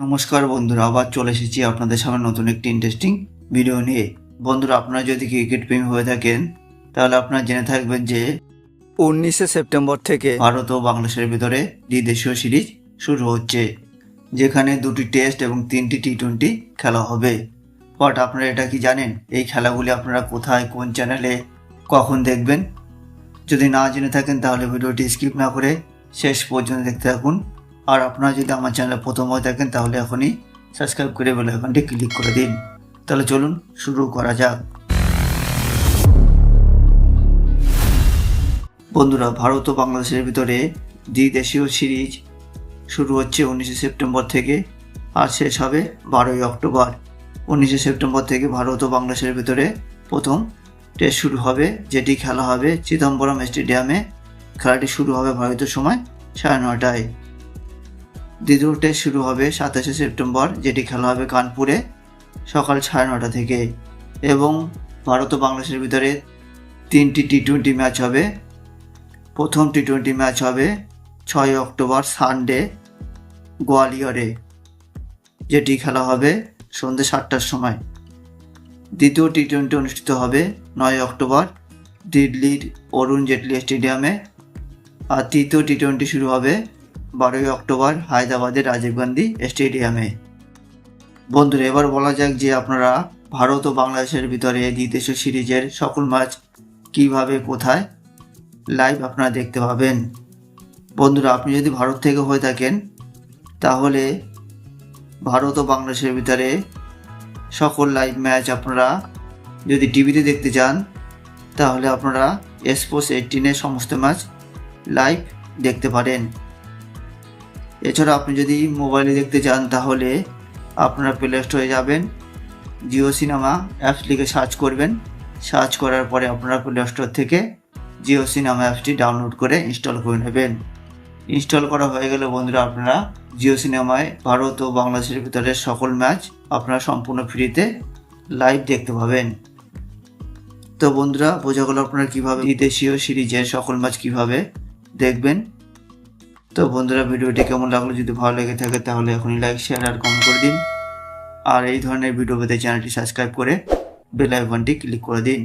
নমস্কার বন্ধুরা, আবার চলে এসেছি আপনাদের সামনে নতুন একটি ইন্টারেস্টিং ভিডিও নিয়ে। বন্ধুরা, আপনারা যদি ক্রিকেট প্রেমী হয়ে থাকেন, তাহলে আপনারা জেনে থাকবেন যে উনিশে সেপ্টেম্বর থেকে ভারত ও বাংলাদেশের ভিতরে দ্বিদেশীয় সিরিজ শুরু হচ্ছে, যেখানে দুটি টেস্ট এবং তিনটি টি টোয়েন্টি খেলা হবে। বাট আপনারা এটা কি জানেন? এই খেলাগুলি আপনারা কোথায়, কোন চ্যানেলে কখন দেখবেন? যদি না জেনে থাকেন, তাহলে ভিডিওটি স্কিপ না করে শেষ পর্যন্ত দেখতে থাকুন। আর আপনারা যদি আমার চ্যানেলে প্রথম হয়ে থাকেন, তাহলে এখনই সাবস্ক্রাইব করে বেল আইকনটি ক্লিক করে দিন। তাহলে চলুন শুরু করা যাক। বন্ধুরা, ভারত ও বাংলাদেশের ভিতরে দ্বিদেশীয় সিরিজ শুরু হচ্ছে উনিশে সেপ্টেম্বর থেকে, আর শেষ হবে বারোই অক্টোবর। উনিশে সেপ্টেম্বর থেকে ভারত ও বাংলাদেশের ভিতরে প্রথম টেস্ট শুরু হবে, যেটি খেলা হবে চিদম্বরম স্টেডিয়ামে। খেলাটি শুরু হবে ভারতীয় সময় সাড়ে নটায় দ্বিতীয় টেস্ট শুরু হবে সাতাশে সেপ্টেম্বর, যেটি খেলা হবে কানপুরে সকাল সাড়ে নটা থেকে। এবং ভারত ও বাংলাদেশের ভিতরে তিনটি টি টোয়েন্টি ম্যাচ হবে। প্রথম টি টোয়েন্টি ম্যাচ হবে ছয় অক্টোবর, সানডে, গোয়ালিয়রে, যেটি খেলা হবে সন্ধ্যে সাতটার সময়। দ্বিতীয় টি টোয়েন্টি অনুষ্ঠিত হবে নয় অক্টোবর, দিল্লির অরুণ জেটলি স্টেডিয়ামে। আর তৃতীয় টি টোয়েন্টি শুরু হবে বারোই অক্টোবর হায়দ্রাবাদের রাজীব গান্ধী স্টেডিয়ামে। বন্ধুরা, এবার বলা যাক যে আপনারা ভারত ও বাংলাদেশের ভিতরে দ্বিতীয় সিরিজের সকল ম্যাচ কীভাবে, কোথায় লাইভ আপনারা দেখতে পাবেন। বন্ধুরা, আপনি যদি ভারত থেকে হয়ে থাকেন, তাহলে ভারত ও বাংলাদেশের ভিতরে সকল লাইভ ম্যাচ আপনারা যদি টিভিতে দেখতে চান, তাহলে আপনারা স্পোর্টস এইটিনের সমস্ত ম্যাচ লাইভ দেখতে পারেন। এছাড়া আপনি যদি মোবাইলে দেখতে চান, তাহলে আপনারা প্লে স্টোরে যাবেন জিও সিনেমা অ্যাপস লিখে সার্চ করবেন। সার্চ করার পরে আপনারা প্লে স্টোর থেকে জিও সিনেমা অ্যাপসটি ডাউনলোড করে ইনস্টল করে নেবেন। ইনস্টল করা হয়ে গেলে বন্ধুরা আপনারা জিও সিনেমায় ভারত ও বাংলাদেশের ভিতরে সকল ম্যাচ আপনারা সম্পূর্ণ ফ্রিতে লাইভ দেখতে পাবেন। তো বন্ধুরা, বোঝা গেল আপনারা কীভাবে বিদেশীয় সিরিজের সকল ম্যাচ কীভাবে দেখবেন। তো বন্ধুরা, ভিডিওটি কেমন লাগল? যদি ভালো লেগে থাকে, তাহলে এখনই লাইক শেয়ার আর কমেন্ট করে দিন। আর এই ধরনের ভিডিও পেতে চ্যানেলটি সাবস্ক্রাইব করে বেল আইকনটি ক্লিক করে দিন।